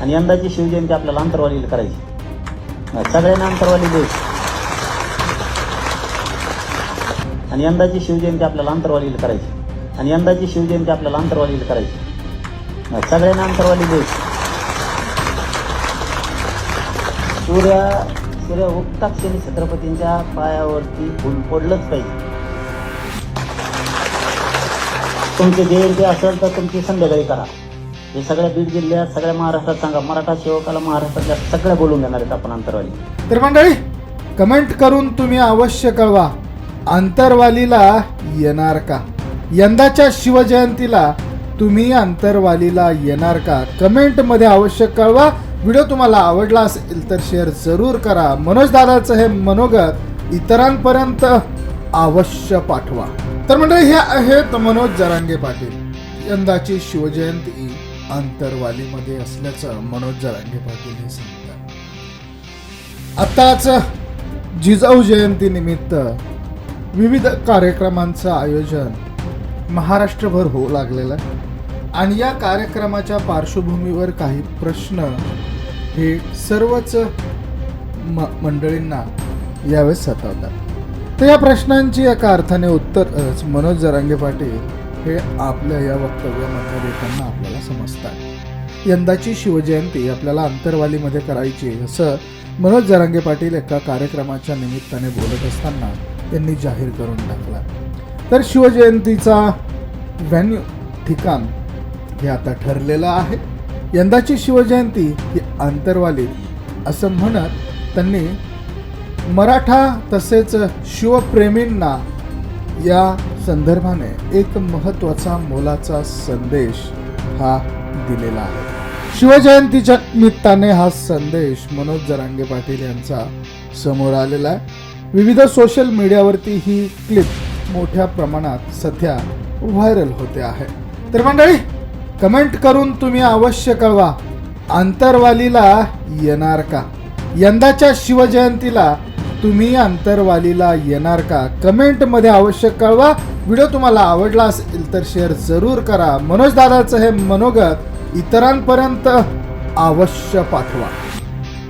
आणि यंदाची शिवजयंती आपल्याला अंतरवालीला करायची. सगळ्यांना अंतरवाली द्यायची आणि यंदाची शिवजयंती आपल्याला अंतरवालीला करायची. आणि यंदाची शिवजयंती आपल्याला अंतरवालीला करायची. सगळ्यांना अंतरवाली द्यायची सूर्य सूर्य उगता क्षणी छत्रपतींच्या पायावरती फुल पडलंच पाहिजे. तुमची जयंती असेल तर तुमची संध्याकाळी करा. हे सगळ्या बीड जिल्ह्यात सगळ्या महाराष्ट्रात सांगा. मराठा सेवकाला महाराष्ट्रातल्या सगळ्या बोलून देणार आहेत आपण अंतरवाली. तर मंडळी कमेंट करून तुम्ही अवश्य कळवा. आंतरवालीला येणार का? यंदाच्या शिवजयंतीला तुम्ही आंतरवालीला येणार का? कमेंटमध्ये अवश्य कळवा. व्हिडिओ तुम्हाला आवडला असेल तर शेअर जरूर करा. मनोज दादाचं हे मनोगत इतरांपर्यंत अवश्य पाठवा. तर मंडळी हे आहेत मनोज जरांगे पाटील. यंदाची शिवजयंती. आंतरवालीमध्ये असल्याचं मनोज जरांगे पाटील हे सांगतात. आताच जिजाऊ जयंती निमित्त विविध कार्यक्रमांचं आयोजन महाराष्ट्रभर होऊ लागलेलं आहे. आणि या कार्यक्रमाच्या पार्श्वभूमीवर काही प्रश्न हे सर्वच म मंडळींना यावेळेस सतावतात. तर या प्रश्नांची एका अर्थाने उत्तरच मनोज जरांगे पाटील हे आपल्या या वक्तव्यामध्ये देताना आपल्याला समजतात. यंदाची शिवजयंती आपल्याला अंतरवालीमध्ये करायची असं मनोज जरांगे पाटील एका कार्यक्रमाच्या निमित्ताने बोलत असताना त्यांनी जाहीर करून टाकला. तर शिवजयंतीचा व्हॅन्यू ठिकाण हे आता ठरलेलं आहे. यंदाची शिवजयंती ही आंतरवाली असं म्हणत त्यांनी मराठा तसेच शिवप्रेमींना या संदर्भाने एक महत्त्वाचा मोलाचा संदेश हा दिलेला आहे. शिवजयंतीच्या निमित्ताने हा संदेश मनोज जरांगे पाटील यांचा समोर आलेला आहे. विविध सोशल मीडियावरती ही क्लिप मोठ्या प्रमाणात सध्या व्हायरल होते आहे. तर मंडळी कमेंट करून तुम्ही अवश्य कळवा. आंतरवालीला येणार का? यंदाच्या शिवजयंतीला तुम्ही आंतरवालीला येणार का? कमेंटमध्ये अवश्य कळवा. व्हिडिओ तुम्हाला आवडला असेल तर शेअर जरूर करा. मनोज दादाचं हे मनोगत इतरांपर्यंत अवश्य पाठवा.